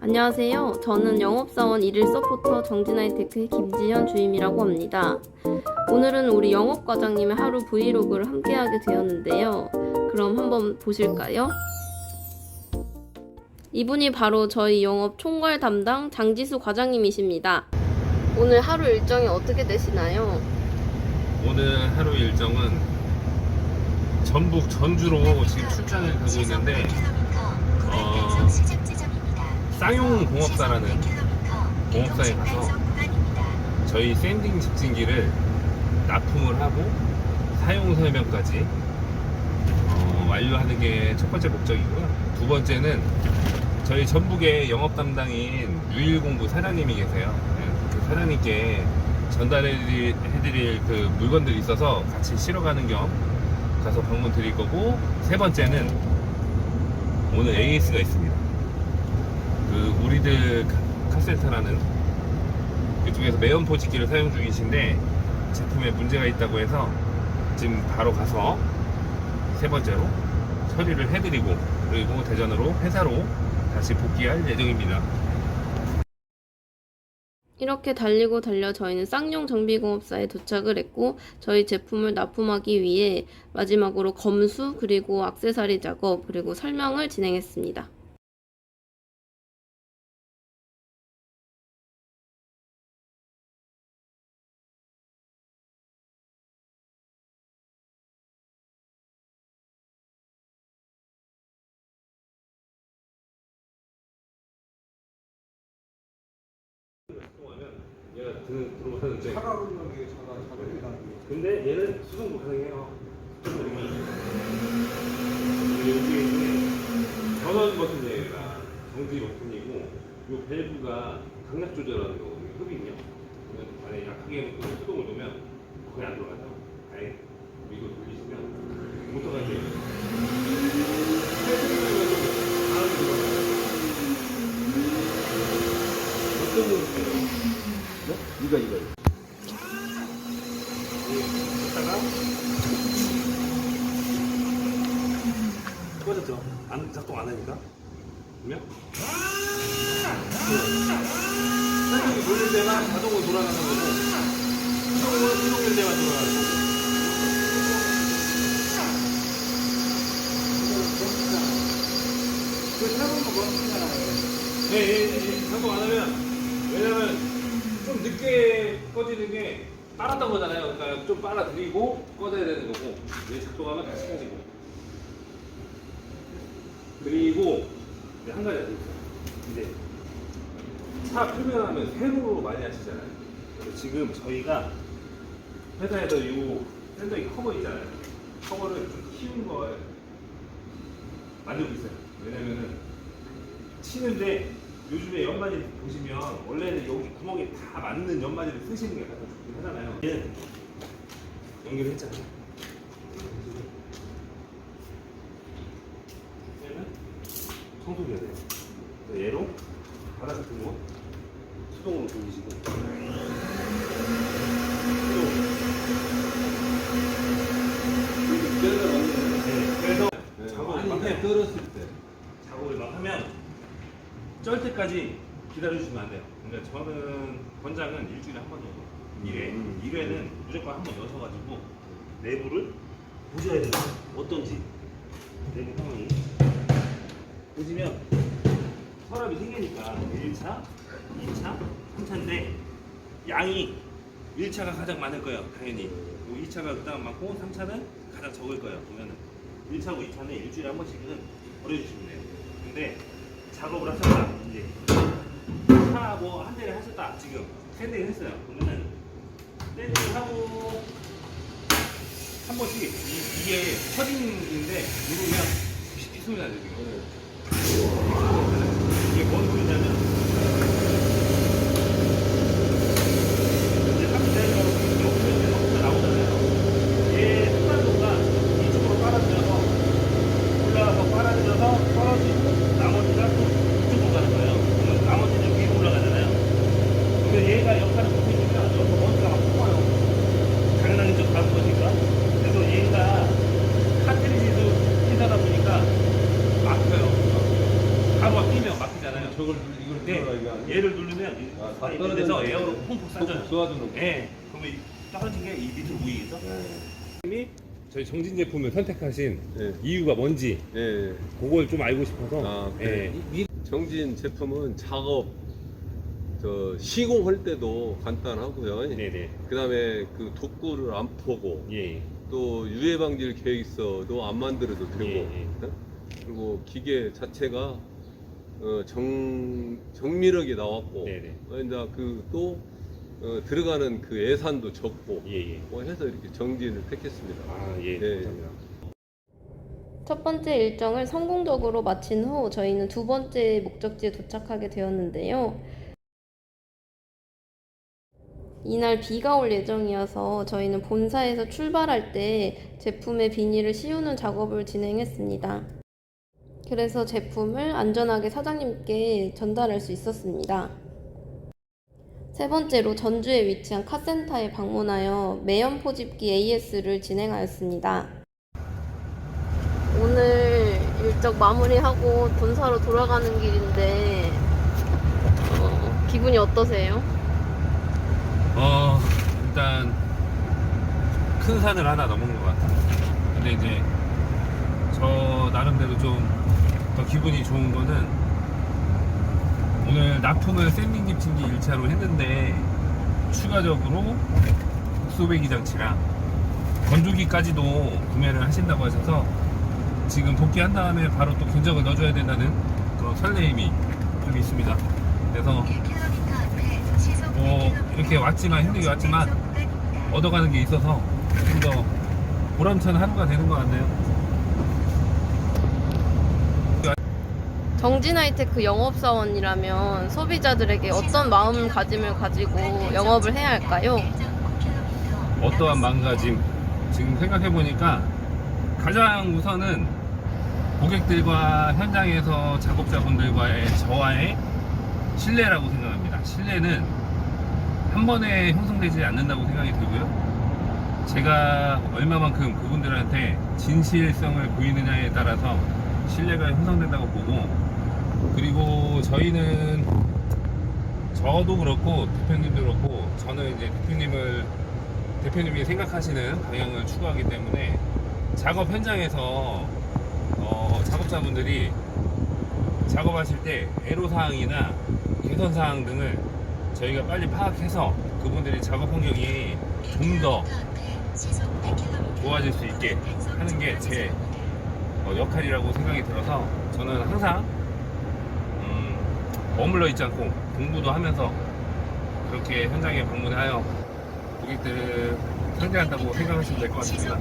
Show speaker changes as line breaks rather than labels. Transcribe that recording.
안녕하세요. 저는 영업사원 1일 서포터 정진아이 테크의 김지현 주임이라고 합니다. 오늘은 우리 영업과장님의 하루 브이로그를 함께하게 되었는데요. 그럼 한번 보실까요? 이분이 바로 저희 영업 총괄 담당 장지수 과장님이십니다. 오늘 하루 일정이 어떻게 되시나요?
오늘 하루 일정은 전북 전주로 지금 출장을 가고 있는데 어, 쌍용 공업사라는 공업사에 가서 저희 샌딩 집진기를 납품을 하고 사용 설명까지 어, 완료하는 게 첫 번째 목적이고요. 두 번째는 저희 전북의 영업 담당인 유일공부 사장님이 계세요. 네, 그 사장님께 전달해드릴 해드릴 그 물건들이 있어서 같이 실어가는 겸 가서 방문 드릴 거고 세 번째는 오늘 AS가 있습니다. 그 우리들 카- 카센터라는 그쪽에서 매연 포집기를 사용 중이신데 제품에 문제가 있다고 해서 지금 바로 가서 세 번째로 처리를 해드리고 그리고 대전으로 회사로 다시 복귀할 예정입니다.
이렇게 달리고 달려 저희는 쌍용 정비공업사에 도착을 했고 저희 제품을 납품하기 위해 마지막으로 검수 그리고 악세사리 작업 그리고 설명을 진행했습니다.
얘가 드, 들어오는데
차가운 게 차가 차가
근데 얘는 수동 가능해요. 여기에 있는 전원 버튼이랑 정지 버튼이고 이 밸브가 강약 조절하는 거거든요. 흡입력. 안에 약하게 해놓고 수동을 놓으면 거의 안 들어가죠. 아예 이거 돌리시면 모터가 이제 어떤 거
이거 이거
했다가 꺼졌죠. 안 작동 안 하니까. 그러면 사람이 돌릴 때만 자동으로 돌아가는 거고 수동으로 수동일 때만 돌아가는 거고.
그
네, 예, 예, 예. 작동 안 하면 왜냐면 좀 늦게 꺼지는 게 빨았던 거잖아요. 그러니까 좀 빨아들이고 꺼져야 되는 거고 이제 작동하면 다시 켜지고. 그리고 한 가지 더 있어요. 이제 차 표면하면 세로로 많이 하시잖아요. 그래서 지금 저희가 회사에서 이 샌더기 커버 있잖아요. 커버를 좀 키운 걸 만들고 있어요. 왜냐면은 치는데 요즘에 연마지 보시면 원래는 여기 구멍에 다 맞는 연마지를 쓰시는 게 가장 좋긴 하잖아요. 얘는 연결했잖아요. 얘는 청소기가 돼요. 얘로 바닥 같은 거 수동으로 돌리시고 네, 그래서 막 해요.
떨었을 때
쩔 때까지 기다려주시면 안 돼요. 그러니까 저는 권장은 일주일에 한 번 정도. 1회.
음.
1회는 무조건 한번 여셔가지고 내부를 보셔야 돼요. 어떤지. 내부 상황이. 보시면 서랍이 생기니까 1차, 2차, 3차인데 양이 1차가 가장 많을 거예요. 당연히. 2차가 그다음 많고 3차는 가장 적을 거예요. 보면은 1차고 2차는 일주일에 한 번씩은 버려주시면 돼요. 근데 작업을 하셨다. 이제 차뭐한 대를 하셨다. 지금 샌딩 했어요. 그러면은 샌딩 하고 한 번씩 이, 이게 퍼진인데 누르면 이 소리 나죠 지금. 이게 뭔 소리냐면 이제 탑재로 옆에 옆에 나오잖아요. 얘 순간도가 이쪽으로 빨아들여서 올라가서 빨아들여서 떨어지고 나머지가 또 이쪽으로 가는 거예요. 그러면 나머지는 위로 올라가잖아요. 그러면 얘가 역할을 못해주면 여기서 먼지가 막 뽑아요. 당연하겠죠. 가는 거니까. 그래서 얘가 가루가 끼면 막히잖아요.
저걸 누르- 이걸
네,
눌러라?
얘를 누르면
아, 다
아,
떨어지는
데서
거네.
에어로 펑펑 쏴줘요.
쏘아주는 거.
네, 그러면 이 떨어진 게 이 밑으로 모이겠죠?
님이 저희 정진 제품을 선택하신
네.
이유가 뭔지
예.
그걸 좀 알고 싶어서
아,
예.
그래. 이- 이 정진 제품은 작업 저 시공할 때도 간단하고요.
네네
그다음에 그 독구를 안 퍼고
예.
또 유해 방지를 계획 있어도 안 만들어도 되고
예, 예.
어? 그리고 기계 자체가 어, 정 정밀하게 나왔고
네네.
어, 이제 그또 어, 들어가는 그 예산도 적고
예예.
뭐 해서 이렇게 정진을 택했습니다.
아 예
네.
감사합니다.
첫 번째 일정을 성공적으로 마친 후 저희는 두 번째 목적지에 도착하게 되었는데요. 이날 비가 올 예정이어서 저희는 본사에서 출발할 때 제품의 비닐을 씌우는 작업을 진행했습니다. 그래서 제품을 안전하게 사장님께 전달할 수 있었습니다. 세 번째로 전주에 위치한 카센터에 방문하여 매연 포집기 AS를 진행하였습니다. 오늘 일정 마무리하고 본사로 돌아가는 길인데 어, 기분이 어떠세요?
어 일단 큰 산을 하나 넘은 것 같아요. 근데 이제 저 나름대로 좀 더 기분이 좋은 거는 오늘 납품을 샌딩 집침기 1차로 했는데 추가적으로 흑소배기 장치랑 건조기까지도 구매를 하신다고 하셔서 지금 복귀한 다음에 바로 또 견적을 넣어줘야 된다는 그런 설레임이 좀 있습니다. 그래서 뭐 이렇게 왔지만 힘들게 왔지만 얻어가는 게 있어서 좀 더 보람찬 하루가 되는 것 같네요.
정진하이테크 영업사원이라면 소비자들에게 어떤 마음가짐을 가지고 영업을 해야 할까요?
어떠한 마음가짐 지금 생각해 보니까 가장 우선은 고객들과 현장에서 작업자분들과의 저와의 신뢰라고 생각합니다. 신뢰는 한 번에 형성되지 않는다고 생각이 들고요. 제가 얼마만큼 그분들한테 진실성을 보이느냐에 따라서 신뢰가 형성된다고 보고 그리고 저희는 저도 그렇고 대표님도 그렇고 저는 이제 대표님을 대표님이 생각하시는 방향을 추구하기 때문에 작업 현장에서 어, 작업자분들이 작업하실 때 애로사항이나 개선사항 등을 저희가 빨리 파악해서 그분들이 작업 환경이 좀 더 좋아질 수 있게 하는 게 제 역할이라고 생각이 들어서 저는 항상 음, 머물러 있지 않고 공부도 하면서 그렇게 현장에 방문하여 고객들을 상대한다고 생각하시면 될 것 같습니다.